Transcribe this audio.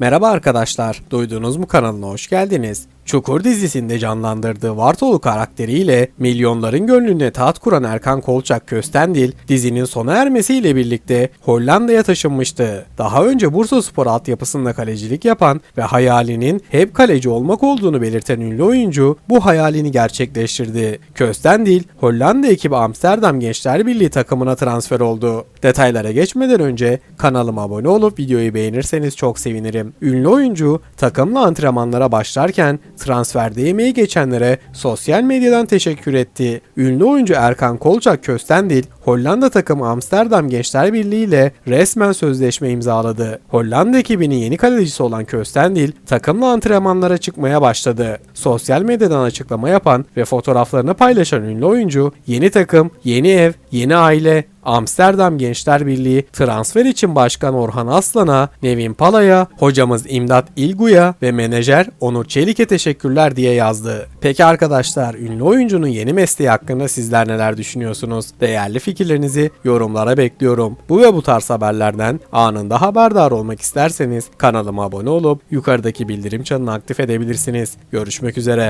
Merhaba arkadaşlar, duydunuz mu kanalına hoş geldiniz. Çukur dizisinde canlandırdığı Vartolu karakteriyle milyonların gönlüne taht kuran Erkan Kolçak Köstendil, dizinin sona ermesiyle birlikte Hollanda'ya taşınmıştı. Daha önce Bursa Spor altyapısında kalecilik yapan ve hayalinin hep kaleci olmak olduğunu belirten ünlü oyuncu bu hayalini gerçekleştirdi. Köstendil, Hollanda ekibi Amsterdam Gençler Birliği takımına transfer oldu. Detaylara geçmeden önce kanalıma abone olup videoyu beğenirseniz çok sevinirim. Ünlü oyuncu takımla antrenmanlara başlarken transferde emeği geçenlere sosyal medyadan teşekkür etti. Ünlü oyuncu Erkan Kolçak Köstendil, Hollanda takımı Amsterdam Gençler Birliği ile resmen sözleşme imzaladı. Hollanda ekibinin yeni kalecisi olan Köstendil, takımla antrenmanlara çıkmaya başladı. Sosyal medyadan açıklama yapan ve fotoğraflarını paylaşan ünlü oyuncu, yeni takım, yeni ev, yeni aile, Amsterdam Gençler Birliği transfer için Başkan Orhan Aslan'a, Nevin Pala'ya, hocamız İmdat İlgu'ya ve menajer Onur Çelik'e teşekkürler diye yazdı. Peki arkadaşlar ünlü oyuncunun yeni mesleği hakkında sizler neler düşünüyorsunuz? Değerli fikirlerinizi yorumlara bekliyorum. Bu ve bu tarz haberlerden anında haberdar olmak isterseniz kanalıma abone olup yukarıdaki bildirim çanını aktif edebilirsiniz. Görüşmek üzere.